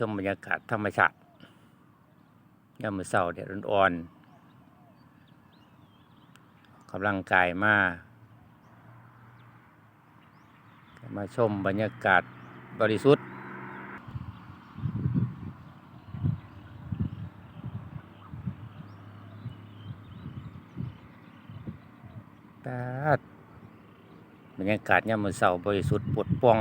ชมบรรยากาศธรรมชาติยามมื้อเช้าแดดอ่อนๆกำลังกายมามาชมบรรยากาศบริสุทธิ์บรรยากาศยามมื้อเช้าบริสุทธิ์ปลดป่อง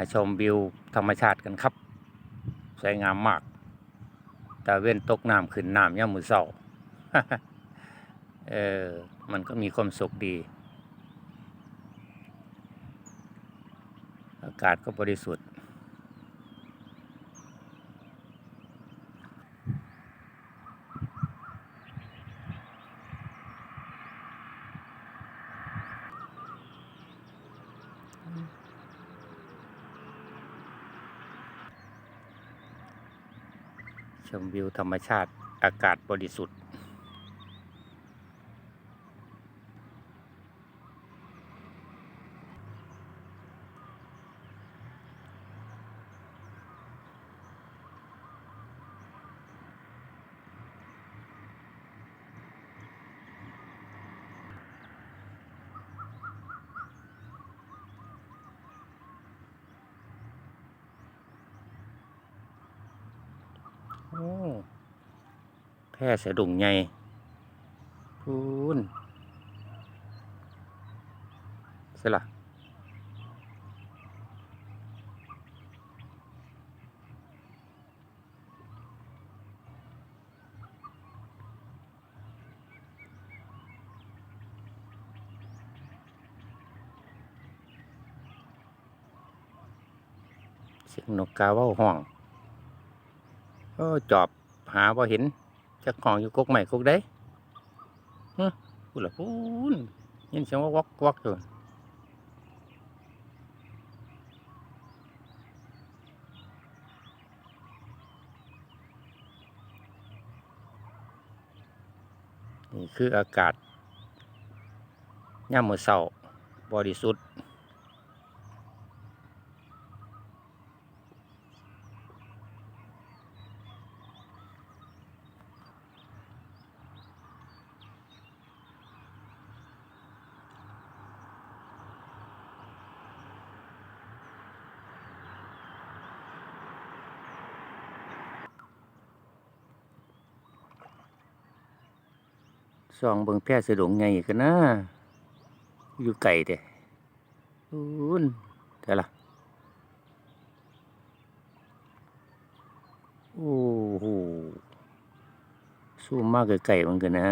มาชมวิวธรรมชาติกันครับ สวยงามมากตาเว้นตกน้ำขึ้นน้ำยามมื้อเศร้าเออ มันก็มีความสุขดี อากาศก็บริสุทธิ์ ชมวิวธรรมชาติอากาศบริสุทธิ์ แพร่สะดุ้งใหญ่พูนใช่ละเสียงนกกาว่าห้อง เออจอบหาบ่เห็นจักของอยู่กกใหม่กกได้ฮะพูดละพูนยินเสียงว่าวักวักอยู่นี่คืออากาศย่ามมือเช้าบริสุทธิ์ ส่องเบิงแพร่สะดงไงกันนะอยู่ไกลเด้อูนแต่ละโอ้โหสู้มากไกลๆเหมือนกันนะ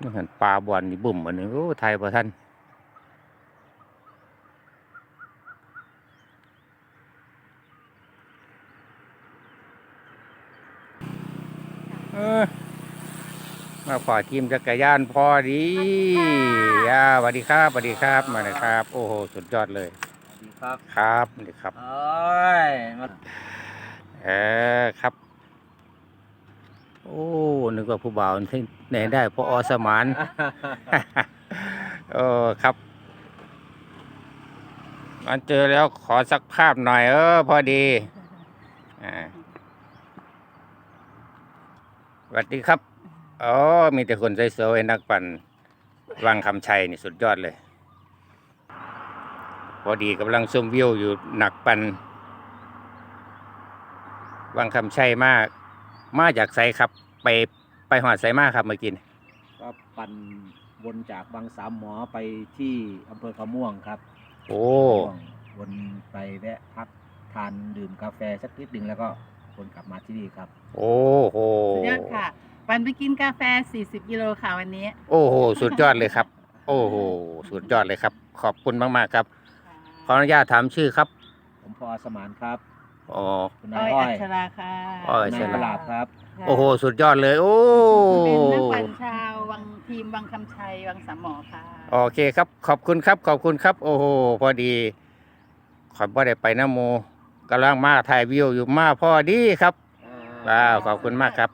นี่หันปลาบอลนี่บุ่มอันนี้โอ้ไทยพอท่าน เออมาขอทีมจักรยานพอดีอ่าสวัสดีครับสวัสดีครับมาเลยครับ โอ้โหสุดยอดเลยสวัสดีครับครับสวัสดีครับ โอ้ยมาเออครับ โอ้นึกว่าผู้บ่าวที่ไหนได้พออสมานเออครับมาเจอแล้วขอสักภาพหน่อย เออ พอดีอ่าส วัสดีครับ อ๋อ มีแต่คนสวยๆนักปั่นวังคำชัยนี่สุดยอดเลย พอดีกำลังชมวิวอยู่หนักปั่นวังคำชัยมาก มาจากไสครับ ไปไปหอดไสมาครับเมื่อกี้นี่ก็ปั่นวนจากบางสามหมอไปที่อำเภอขะม่วงครับ โอ้ขะม่วงวนไปแวะพักทานดื่มกาแฟสักนิดหนึ่งแล้วก็ วนกลับมาที่นี่ครับ โอ้โหสุดยอดค่ะวันไปกินกาแฟ 40กิโลค่ะวันนี้ โอ้โห สุดยอดเลยครับ โอ้โห สุดยอดเลยครับ ขอบคุณมาก ๆ ครับ ขออนุญาตถามชื่อครับ ผมพอสมานครับอ๋อ คุณอ้นาอยยอ้อัอยชราค่ะอ้อยนายเชิญตลาดครับ โอ้โห สุดยอดเลย โอ้เป็นนักปั่นชาววังทีมวังคำชัยวังสามหมอค่ะ โอเคครับ ขอบคุณครับ ขอบคุณครับ โอ้โห พอดี ขอยบ่ได้ไปนะโม กำลังมาถ่ายวิวอยู่มาพอดีครับว้าวขอบคุณมากครับ